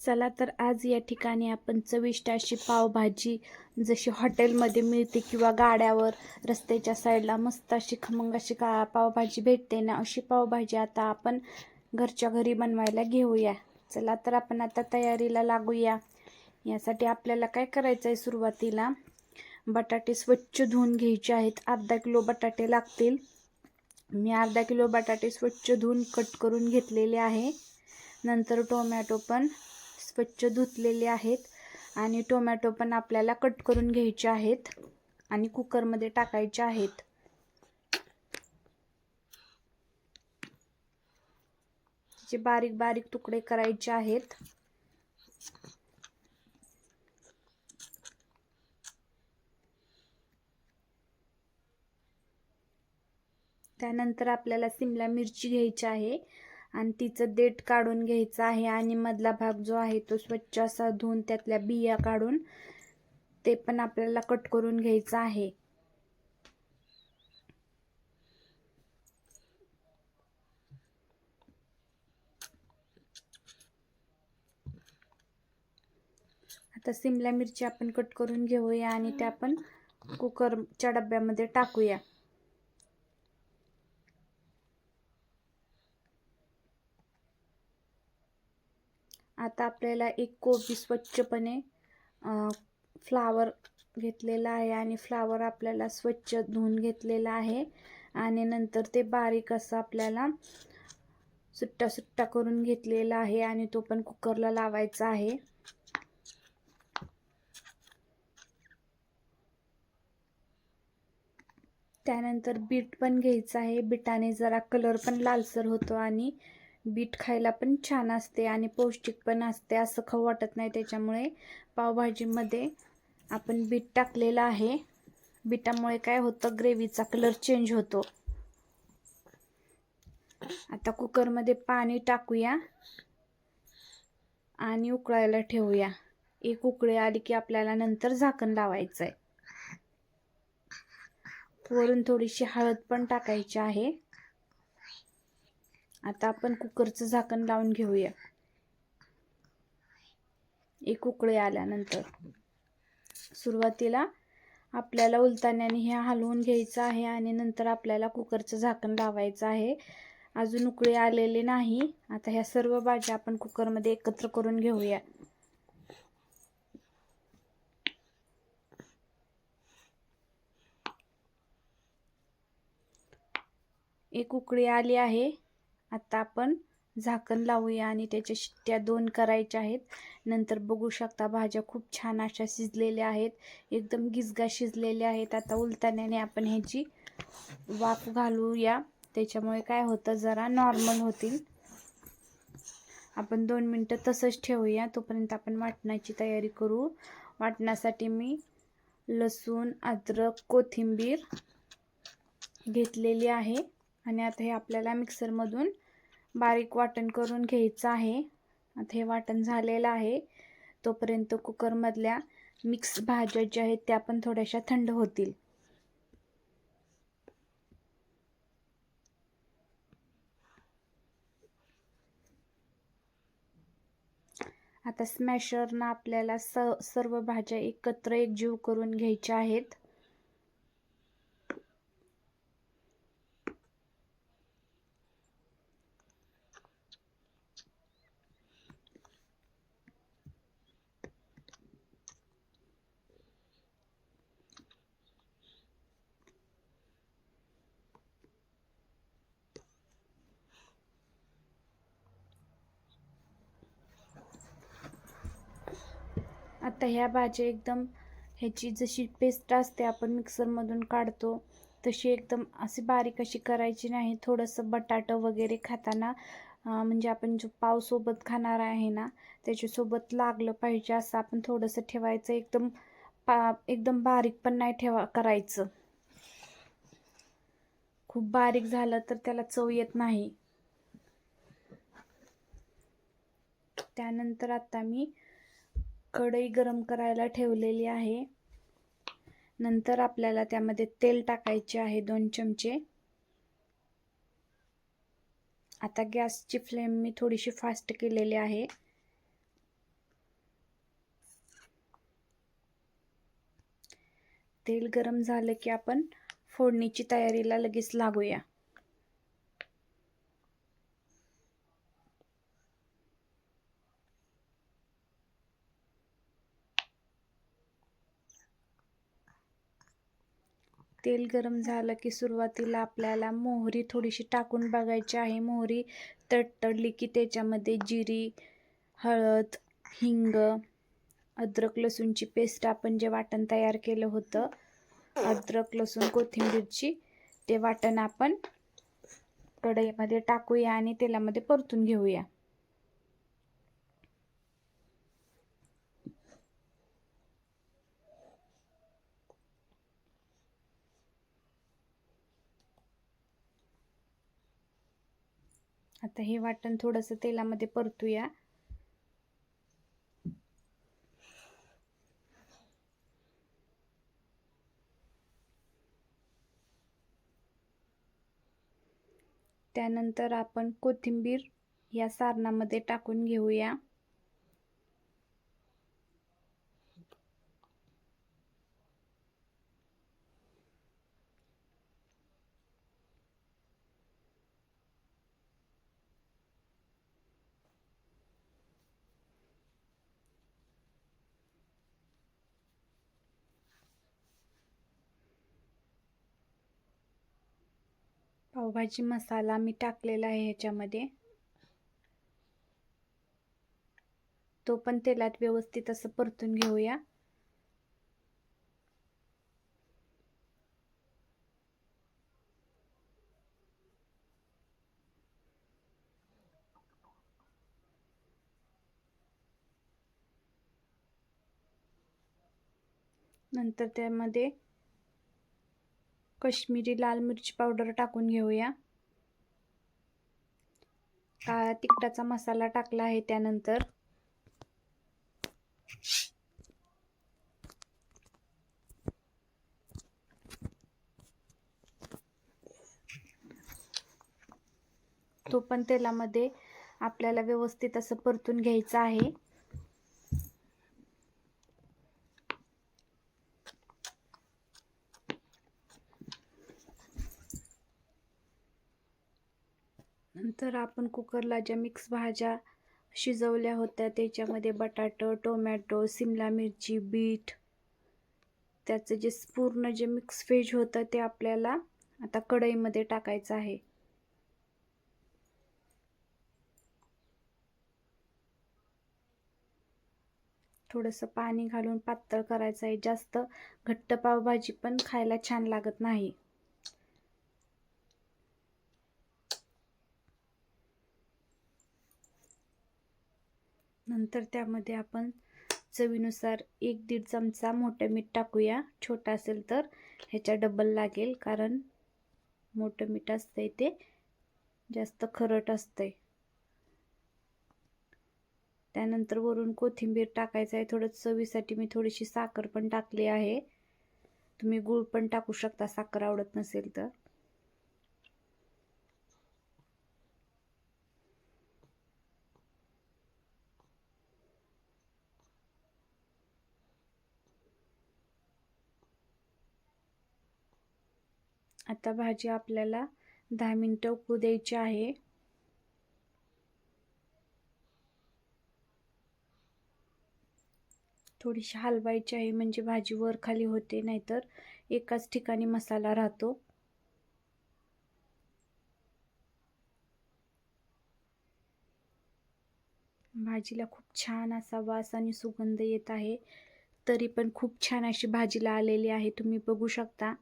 चला तर आज या ठिकाणी आपण चविष्ट अशी पावभाजी जशी हॉटेलमध्ये मिळते किंवा गाड्यावर रस्त्याच्या साईडला मस्त अशी खमंग अशी का पावभाजी भेटते ना अशी पावभाजी आता आपण घरच्या घरी बनवायला घेऊया. चला तर आपण आता तयारीला लागूया. यासाठी आपल्याला काय करायचं आहे सुरुवातीला? बटाटे स्वच्छ धुवून घ्यायचे आहेत. अर्धा किलो बटाटे लागतील. मी अर्धा किलो बटाटे स्वच्छ धुवून कट करून घेतलेले आहे. नंतर टोमॅटो पण स्वच्छ धुतलेले आहेत आणि टोमॅटो पण आपल्याला कट करून घ्यायचे आहेत आणि कुकरमध्ये टाकायचे आहेत. त्याचे बारीक बारीक तुकडे करायचे आहेत. त्यानंतर आपल्याला सिमला मिरची घ्यायची आहे. आणि तिचं देठ काढून घ्यायचं आहे आणि मधला भाग जो आहे तो स्वच्छ असा धुवून त्यातल्या बिया काढून ते पण आपल्याला कट करून घ्यायचं आहे. आता सिमला मिरची आपण कट करून घेऊया आणि त्या आपण कुकरच्या डब्यामध्ये टाकूया आता आपल्याला एक कोबी स्वच्छपणे फ्लावर घेतलेला आहे आणि फ्लावर आपल्याला स्वच्छ धुवून घेतलेला आहे. आणि नंतर ते बारीक असं आपल्याला सुट्टा सुट्टा करून घेतलेला आहे आणि तो पण कुकरला लावायचा आहे. त्यानंतर बीट पण घ्यायचं आहे. बीटाने जरा कलर पण लालसर होतो आणि बीट खायला पण छान असते आणि पौष्टिक पण असते असं खाऊ वाटत नाही. त्याच्यामुळे पावभाजीमध्ये आपण बीट टाकलेलं आहे. बीटामुळे काय होतं ग्रेव्हीचा कलर चेंज होतो. आता कुकरमध्ये पाणी टाकूया आणि उकळायला ठेवूया. एक उकळी आली की आपल्याला नंतर झाकण लावायचं आहे वरून थोडीशी हळद पण टाकायची आहे. आता आपण कुकरचं झाकण लावून घेऊया. एक उकळी आल्यानंतर. सुरुवातीला आपल्याला उलताण्याने हे हलवून घ्यायचं आहे आणि नंतर आपल्याला कुकरचं झाकण लावायचं आहे. अजून उकळी आलेले नाही. आता ह्या सर्व भाज्या आपण कुकरमध्ये एकत्र करून घेऊया. एक उकळी आली आहे. आता आपण झाकण लावूया आणि त्याच्या शिट्ट्या दोन करायच्या आहेत. नंतर बघू शकता भाज्या खूप छान अशा शिजलेल्या आहेत. एकदम गिजगा शिजलेल्या आहेत. आता उलताण्याने आपण ह्याची वाफ घालूया. त्याच्यामुळे काय होतं जरा नॉर्मल होतील. आपण दोन मिनटं तसंच ठेवूया. तोपर्यंत आपण वाटणाची तयारी करू. वाटण्यासाठी मी लसूण अद्रक कोथिंबीर घेतलेली आहे. आणि आता हे आपल्याला मिक्सरमधून बारीक वाटण करून घ्यायचं आहे. आता हे वाटण झालेलं आहे. तोपर्यंत कुकरमधल्या मिक्स भाज्या ज्या आहेत त्या पण थोड्याशा थंड होतील. आता स्मॅशरनं आपल्याला स सर्व भाज्या एकत्र एकजीव करून घ्यायच्या आहेत. आता ह्या भाज्या एकदम ह्याची जशी पेस्ट असते आपण मिक्सरमधून काढतो तशी एकदम अशी बारीक अशी करायची नाही. थोडंसं बटाटं वगैरे खाताना म्हणजे आपण जो पावसोबत खाणार आहे ना त्याच्यासोबत लागलं पाहिजे असं आपण थोडंसं ठेवायचं. एकदम पा एकदम बारीक पण नाही ठेवा करायचं. खूप बारीक झालं तर त्याला चव येत नाही. त्यानंतर आता मी कढई गरम करायला ठेवलेली आहे. नंतर आपल्याला त्यामध्ये तेल टाकायचे आहे दोन चमचे. आता गॅसची फ्लेम मी थोडीशी फास्ट केलेली आहे. तेल गरम झालं की आपण फोडणीची तयारीला लगेच लागूया. तेल गरम झालं की सुरुवातीला आपल्याला मोहरी थोडीशी टाकून बघायची आहे. मोहरी तडतडली की त्याच्यामध्ये जिरी हळद हिंग अद्रक लसूणची पेस्ट आपण जे वाटण तयार केलं होतं अद्रक लसूण कोथिंबीरची ते वाटण आपण कढईमध्ये टाकूया आणि तेलामध्ये परतून घेऊया. आता हे वाटण थोडंसं तेलामध्ये परतूया. त्यानंतर आपण कोथिंबीर या सारणामध्ये टाकून घेऊया. पावभाजी मसाला मी टाकलेला आहे ह्याच्यामध्ये. तो पण तेलात व्यवस्थित असं परतून घेऊया. नंतर त्यामध्ये कश्मीरी लाल मिरची पावडर टाकून घेऊया. काळा तिखटाचा मसाला टाकला आहे त्यानंतर. तो पण तेलामध्ये आपल्याला व्यवस्थित असं परतून घ्यायचं आहे. तर आपण कुकरला ज्या मिक्स भाज्या शिजवल्या होत्या त्याच्यामध्ये बटाटं टोमॅटो सिमला मिरची बीट त्याचं जे पूर्ण जे मिक्स व्हेज होतं ते आपल्याला आता कढईमध्ये टाकायचं आहे. थोडंसं पाणी घालून पातळ करायचं आहे. जास्त घट्ट पावभाजी पण खायला छान लागत नाही. नंतर त्यामध्ये आपण चवीनुसार एक दीड चमचा मोठं मीठ टाकूया. छोटा असेल तर ह्याच्या डबल लागेल कारण मोठं मीठ असतंय ते. जास्त खरट असतंय. त्यानंतर वरून कोथिंबीर टाकायचं आहे. थोडं चवीसाठी मी थोडीशी साखर पण टाकली आहे. तुम्ही गूळ पण टाकू शकता साखर आवडत नसेल तर. आता भाजी आपल्याला दहा मिनटं उकळू द्यायची आहे. थोडीशी हलवायची आहे म्हणजे भाजी वर खाली होते नाहीतर एकाच ठिकाणी मसाला राहतो. भाजीला खूप छान असा वास आणि सुगंध येत आहे. तरी पण खूप छान अशी भाजीला आलेली आहे तुम्ही बघू शकता.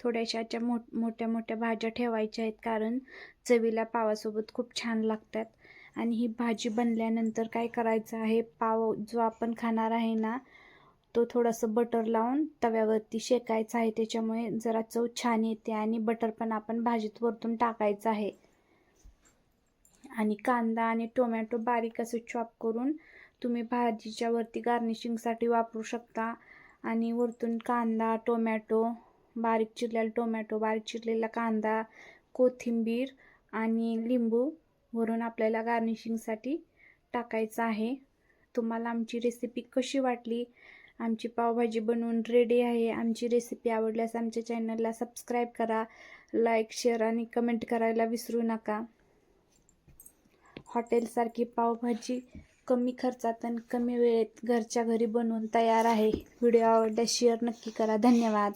थोड्याशा अशा मोठ मोठ्या मोठ्या भाज्या ठेवायच्या आहेत. कारण चवीला पावासोबत खूप छान लागतात. आणि ही भाजी बनल्यानंतर काय करायचं आहे? पाव जो आपण खाणार आहे ना तो थोडंसं बटर लावून तव्यावरती शेकायचा आहे. त्याच्यामुळे जरा चव छान येते आणि बटर पण आपण भाजीत वरतून टाकायचं आहे. आणि कांदा आणि टोमॅटो बारीक असं चॉप करून तुम्ही भाजीच्या वरती गार्निशिंगसाठी वापरू शकता. आणि वरतून कांदा टोमॅटो बारीक चिरलेला टोमॅटो बारीक चिरलेला कांदा कोथिंबीर आणि लिंबू भरून आपल्याला गार्निशिंगसाठी टाकायचं आहे. तुम्हाला आमची रेसिपी कशी वाटली? आमची पावभाजी बनवून रेडी आहे. आमची रेसिपी आवडल्यास आमच्या चॅनलला सबस्क्राईब करा लाईक शेअर आणि कमेंट करायला विसरू नका. हॉटेलसारखी पावभाजी कमी खर्चात आणि कमी वेळेत घरच्या घरी बनवून तयार आहे. व्हिडिओ आवडल्यास शेअर नक्की करा. धन्यवाद.